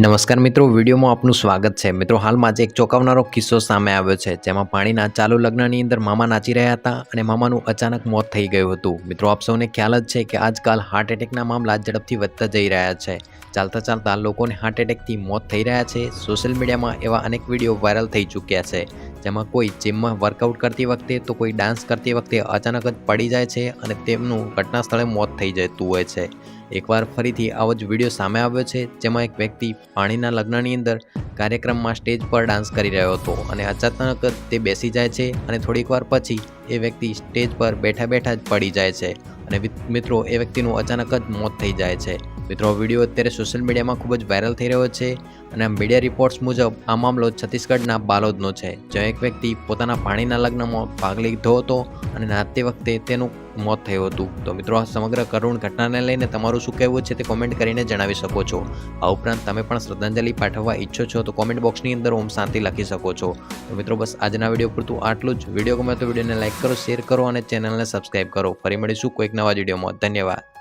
નમસ્કાર મિત્રો, વિડીયોમાં આપનું સ્વાગત છે. મિત્રો, હાલમાં જ એક ચોંકાવનારો કિસ્સો સામે આવ્યો છે, જેમાં પાણીના ચાલુ લગ્નની અંદર મામા નાચી રહ્યા હતા અને મામાનું અચાનક મોત થઈ ગયું હતું. મિત્રો, આપ સૌને ખ્યાલ જ છે કે આજકાલ હાર્ટ એટેકના મામલા ઝડપથી વધતા જઈ રહ્યા છે. ચાલતા ચાલતા લોકોને હાર્ટ એટેકથી મોત થઈ રહ્યા છે. સોશિયલ મીડિયામાં એવા અનેક વીડિયો વાયરલ થઈ ચૂક્યા છે. જેમાં કોઈ જિમમાં વર્કઆઉટ કરતી વખતે, તો કોઈ ડાન્સ કરતી વખતે અચાનક જ પડી જાય છે અને તેમનું ઘટના સ્થળે મોત થઈ જતું હોય છે. એકવાર ફરીથી આવો જ વીડિયો સામે આવ્યો છે, જેમાં એક વ્યક્તિ પાણીના લગ્નની અંદર કાર્યક્રમમાં સ્ટેજ પર ડાન્સ કરી રહ્યો હતો અને અચાનક જ તે બેસી જાય છે અને થોડીક વાર પછી એ વ્યક્તિ સ્ટેજ પર બેઠા બેઠા જ પડી જાય છે અને મિત્રો, એ વ્યક્તિનું અચાનક જ મોત થઈ જાય છે. મિત્રો વીડિયો અત્યારે સોશિયલ મીડિયામાં ખૂબ જ વાયરલ થઈ રહ્યો છે અને મીડિયા રિપોર્ટ્સ મુજબ આ મામલો છત્તીસગઢના બાલોદનો છે. જ્યાં એક વ્યક્તિ પોતાના પાણીના લગ્નમાં ભાગ લીધો હતો અને નાતે વખતે તેનું મોત થયું હતું. તો મિત્રો, આ સમગ્ર કરુણ ઘટનાને લઈને તમારું શું કહેવું છે તે કોમેન્ટ કરીને જણાવી શકો છો. આ ઉપરાંત તમે પણ શ્રદ્ધાંજલિ પાઠવવા ઈચ્છો છો તો કોમેન્ટ બોક્સની અંદર ઓમ શાંતિ લખી શકો છો. તો મિત્રો, બસ આજના વીડિયો પૂરતું આટલું જ. વીડિયો ગમે તો વિડીયોને લાઇક કરો શેર કરો અને ચેનલને સબસ્ક્રાઈબ કરો. ફરી મળીશું કોઈક નવા વિડીયોમાં. ધન્યવાદ.